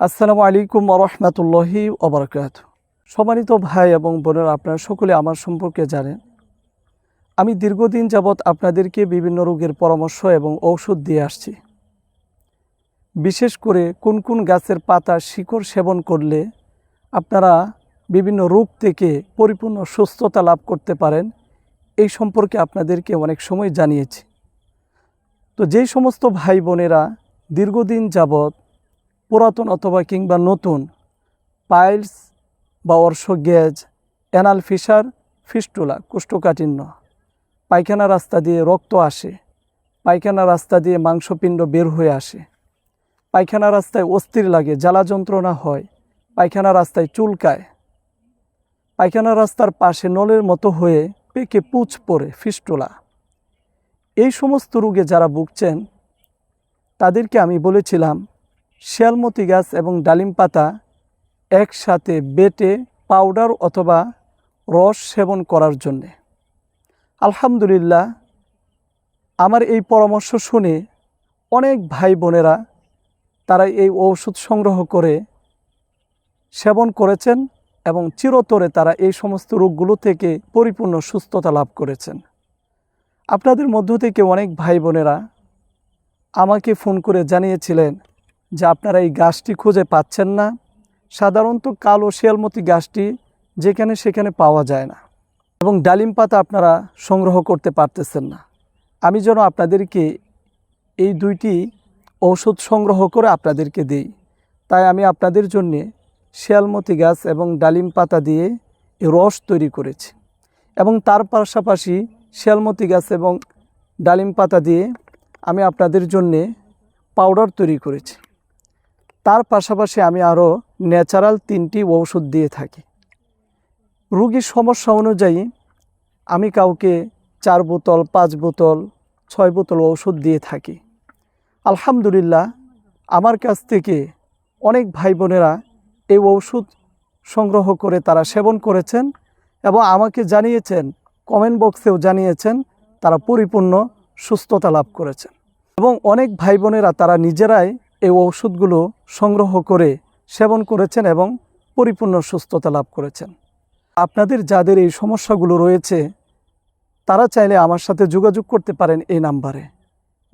আসসালামু আলাইকুম রহমতুল্লাহি ওবরাকাত সম্মানিত ভাই এবং বোনেরা, আপনারা সকলে আমার সম্পর্কে জানেন, আমি দীর্ঘদিন যাবৎ আপনাদেরকে বিভিন্ন রোগের পরামর্শ এবং ঔষধ দিয়ে আসছি। বিশেষ করে কোন কোন গাছের পাতা শিকড় সেবন করলে আপনারা বিভিন্ন রোগ থেকে পরিপূর্ণ সুস্থতা লাভ করতে পারেন, এই সম্পর্কে আপনাদেরকে অনেক সময় জানিয়েছি। তো যেই সমস্ত ভাই বোনেরা দীর্ঘদিন যাবৎ পুরাতন অথবা কিংবা নতুন পাইলস বা অর্শ গ্যাজ অ্যানাল ফিসার ফিস্টুলা, কোষ্ঠকাঠিন্য, পায়খানা রাস্তা দিয়ে রক্ত আসে, পায়খানা রাস্তা দিয়ে মাংসপিণ্ড বের হয়ে আসে। পায়খানা রাস্তায় অস্থির লাগে, জ্বালা যন্ত্রণা হয়, পায়খানা রাস্তায় চুলকায়। পায়খানা রাস্তার পাশে নলের মতো হয়ে পেকে পুচ পড়ে ফিস্টুলা। এই সমস্ত রোগে যারা ভুগছেন, তাদেরকে আমি বলেছিলাম শিয়ালমতি গাছ এবং ডালিম পাতা একসাথে বেটে পাউডার অথবা রস সেবন করার জন্যে। আলহামদুলিল্লাহ, আমার এই পরামর্শ শুনে অনেক ভাই বোনেরা তারা এই ঔষধ সংগ্রহ করে সেবন করেছেন এবং চিরতরে তারা এই সমস্ত রোগগুলো থেকে পরিপূর্ণ সুস্থতা লাভ করেছেন। আপনাদের মধ্য থেকে অনেক ভাই বোনেরা আমাকে ফোন করে জানিয়েছিলেন যে আপনারা এই গাছটি খুঁজে পাচ্ছেন না। সাধারণত কালো শিয়ালমতি গাছটি যেখানে সেখানে পাওয়া যায় না এবং ডালিম পাতা আপনারা সংগ্রহ করতে পারতেছেন না। আমি যেন আপনাদেরকে এই দুইটি ঔষধ সংগ্রহ করে আপনাদেরকে দিই। তাই আমি আপনাদের জন্যে শিয়ালমতি গাছ এবং ডালিম পাতা দিয়ে রস তৈরি করেছি এবং তার পাশাপাশি শিয়ালমতি গাছ এবং ডালিম পাতা দিয়ে আমি আপনাদের জন্যে পাউডার তৈরি করেছি। তার পাশাপাশি আমি আরও ন্যাচারাল তিনটি ঔষধ দিয়ে থাকি। রুগীর সমস্যা অনুযায়ী আমি কাউকে চার বোতল, পাঁচ বোতল, ছয় বোতল ঔষধ দিয়ে থাকি। আলহামদুলিল্লাহ, আমার কাছ থেকে অনেক ভাই বোনেরা এই ঔষধ সংগ্রহ করে তারা সেবন করেছেন এবং আমাকে জানিয়েছেন, কমেন্ট বক্সেও জানিয়েছেন, তারা পরিপূর্ণ সুস্থতা লাভ করেছেন। এবং অনেক ভাই বোনেরা তারা নিজেরাই এই ঔষধগুলো সংগ্রহ করে সেবন করেছেন এবং পরিপূর্ণ সুস্থতা লাভ করেছেন। আপনাদের যাদের এই সমস্যাগুলো রয়েছে, তারা চাইলে আমার সাথে যোগাযোগ করতে পারেন এই নাম্বারে।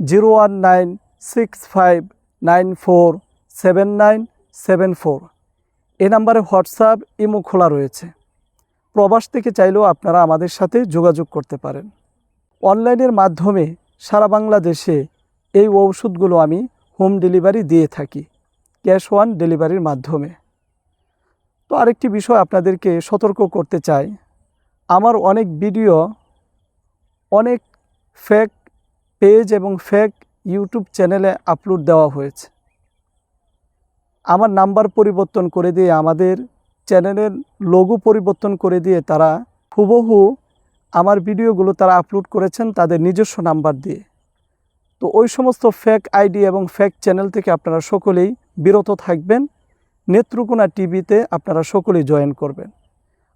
Zero one nine six five nine four seven nine seven four. এই নাম্বারে হোয়াটসঅ্যাপ, ইমো খোলা রয়েছে। প্রবাস থেকে চাইলেও আপনারা আমাদের সাথে যোগাযোগ করতে পারেন। অনলাইনের মাধ্যমে সারা বাংলাদেশে এই ঔষধগুলো আমি হোম ডেলিভারি দিয়ে থাকি, ক্যাশ ওয়ান ডেলিভারির মাধ্যমে। তো আরেকটি বিষয় আপনাদেরকে সতর্ক করতে চাই। আমার অনেক ভিডিও, অনেক ফেক পেজ এবং ফেক ইউটিউব চ্যানেলে আপলোড দেওয়া হয়েছে। আমার নাম্বার পরিবর্তন করে দিয়ে, আমাদের চ্যানেলের লোগো পরিবর্তন করে দিয়ে তারা হুবহু আমার ভিডিওগুলো তারা আপলোড করেছেন তাদের নিজস্ব নাম্বার দিয়ে। তো ওই সমস্ত ফেক আইডি এবং ফেক চ্যানেল থেকে আপনারা সকলেই বিরত থাকবেন। নেত্রকোনা টিভিতে আপনারা সকলেই জয়েন করবেন।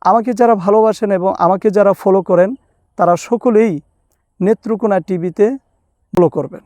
আমাকে যারা ভালোবাসেন এবং আমাকে যারা ফলো করেন, তারা সকলেই নেত্রকোনা টিভিতে ফলো করবেন।